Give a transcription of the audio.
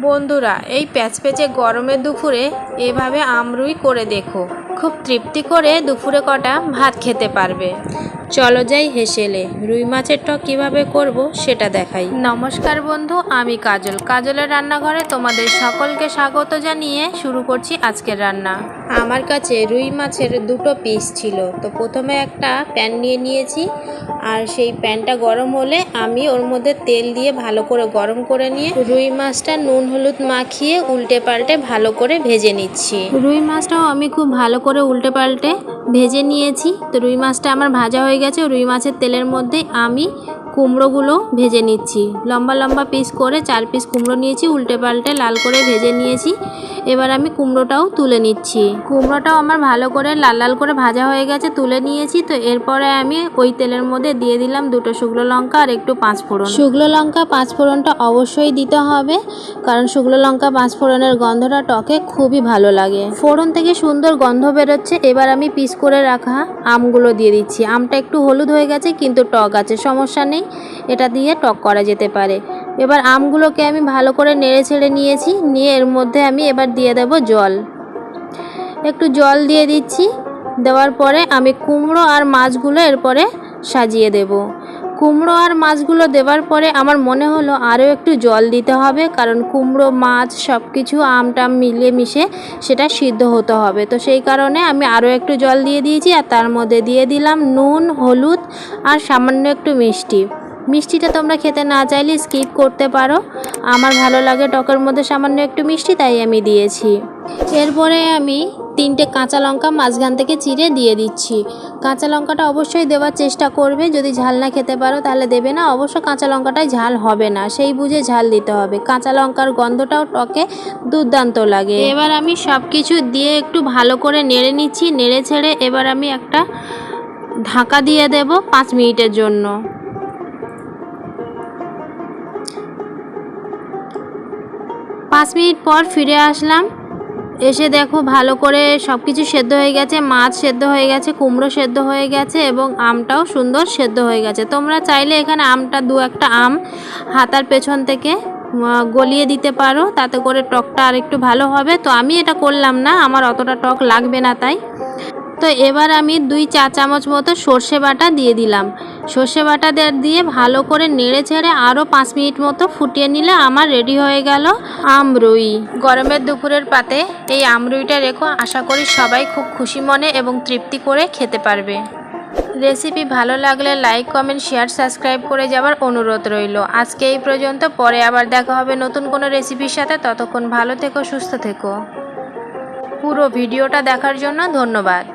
বন্ধুরা, এই প্যাচপ্যাচে গরমের দুপুরে এভাবে আমরুই করে দেখো। খুব তৃপ্তি করে দুপুরে কটা ভাত খেতে পারবে। চলো যাই হেসেলে। রুই মাছের টক কীভাবে করব সেটা দেখাই। নমস্কার বন্ধু আমি কাজল। কাজলের রান্নাঘরে তোমাদের সকলকে স্বাগত জানিয়ে শুরু করছি আজকের রান্না। আমার কাছে রুই মাছের দুটো পিস ছিল। তো প্রথমে একটা প্যান নিয়ে নিয়েছি। আর সেই প্যানটা গরম হলে আমি ওর মধ্যে তেল দিয়ে ভালো করে গরম করে নিয়ে রুই মাছটা নুন হলুদ মাখিয়ে উল্টে পাল্টে ভালো করে ভেজে নিচ্ছি। রুই মাছটাও আমি খুব ভালো করে উল্টে পাল্টে ভেজে নিয়েছি। তো রুই মাছটা আমার ভাজা হয়ে গেছে রুই মাছের তেলের মধ্যে আমি কুমড়োগুলো ভেজে নিচ্ছি। লম্বা লম্বা পিস করে চার পিস কুমড়ো নিয়েছি, উল্টে পাল্টে লাল করে ভেজে নিয়েছি। এবার আমি কুমড়োটাও তুলে নিচ্ছি। কুমড়োটাও আমার ভালো করে লাল লাল করে ভাজা হয়ে গেছে, তুলে নিয়েছি। তো এরপরে আমি ওই তেলের মধ্যে দিয়ে দিলাম দুটো শুকনো লঙ্কা আর একটু পাঁচ ফোড়ন শুকনো লঙ্কা পাঁচ ফোড়নটা অবশ্যই দিতে হবে, কারণ শুকনো লঙ্কা পাঁচ ফোড়নের গন্ধটা টকে খুবই ভালো লাগে। ফোড়ন থেকে সুন্দর গন্ধ বেরোচ্ছে। এবার আমি পিস করে রাখা আমগুলো দিয়ে দিচ্ছি। আমটা একটু হলুদ হয়ে গেছে, কিন্তু টক আছে, সমস্যা নেই। এটা দিয়ে টক করা যেতে পারে। এবার আমগুলোকে আমি ভালো করে নেড়ে ছেড়ে নিয়েছি, নিয়ে এর মধ্যে আমি এবার দিয়ে দেব জল। একটু জল দিয়ে দিচ্ছি, দেওয়ার পরে আমি কুমড়ো আর মাছগুলো এরপরে সাজিয়ে দেব। কুমড়ো আর মাছগুলো দেওয়ার পরে আমার মনে হলো আরও একটু জল দিতে হবে, কারণ কুমড়ো, মাছ সব কিছু আমটাম মিলিয়ে মিশে সেটা সিদ্ধ হতে হবে। তো সেই কারণে আমি আরও একটু জল দিয়ে দিয়েছি আর তার মধ্যে দিয়ে দিলাম নুন, হলুদ আর সামান্য একটু মিষ্টি। মিষ্টিটা তোমরা খেতে না চাইলে স্কিপ করতে পারো। আমার ভালো লাগে টকের মধ্যে সামান্য একটু মিষ্টি, তাই আমি দিয়েছি। এরপরে আমি তিনটে কাঁচা লঙ্কা মাঝখান থেকে চিড়ে দিয়ে দিচ্ছি। কাঁচা লঙ্কাটা অবশ্যই দেওয়ার চেষ্টা করবে। যদি ঝাল না খেতে পারো তাহলে দেবে না। অবশ্য কাঁচা লঙ্কাটাই ঝাল হবে না। সেই বুঝে ঝাল দিতে হবে। কাঁচা লঙ্কার গন্ধটাও টকে, দুর্দান্ত লাগে। এবার আমি সব কিছু দিয়ে একটু ভালো করে নেড়ে নিচ্ছি। নেড়ে ছেড়ে এবার আমি একটা ঢাকা দিয়ে দেব পাঁচ মিনিটের জন্য। পাঁচ মিনিট পর ফিরে আসলাম। এসে দেখো ভালো করে সব কিছু সেদ্ধ হয়ে গেছে, মাছ সেদ্ধ হয়ে গেছে, কুমড়ো সেদ্ধ হয়ে গেছে এবং আমটাও সুন্দর সেদ্ধ হয়ে গেছে। তোমরা চাইলে এখানে আমটা দু একটা আম হাতার পেছন থেকে গলিয়ে দিতে পারো, তাতে করে টকটা আর একটু ভালো হবে। তো আমি এটা করলাম না, আমার অতটা টক লাগবে না তাই। তো এবার আমি দুই চা চামচ মতো সর্ষে বাটা দিয়ে দিলাম। সর্ষে বাটা দিয়ে ভালো করে নেড়ে ছেড়ে আরও পাঁচ মিনিট মতো ফুটিয়ে নিলে আমার রেডি হয়ে গেল আমরুই। গরমের দুপুরের পাতে এই আমরুইটা রেখো, আশা করি সবাই খুব খুশি মনে এবং তৃপ্তি করে খেতে পারবে। রেসিপি ভালো লাগলে লাইক, কমেন্ট, শেয়ার, সাবস্ক্রাইব করে যাওয়ার অনুরোধ রইল। আজকে এই পর্যন্ত, পরে আবার দেখা হবে নতুন কোনো রেসিপির সাথে। ততক্ষণ ভালো থেকো, সুস্থ থেকো। পুরো ভিডিওটা দেখার জন্য ধন্যবাদ।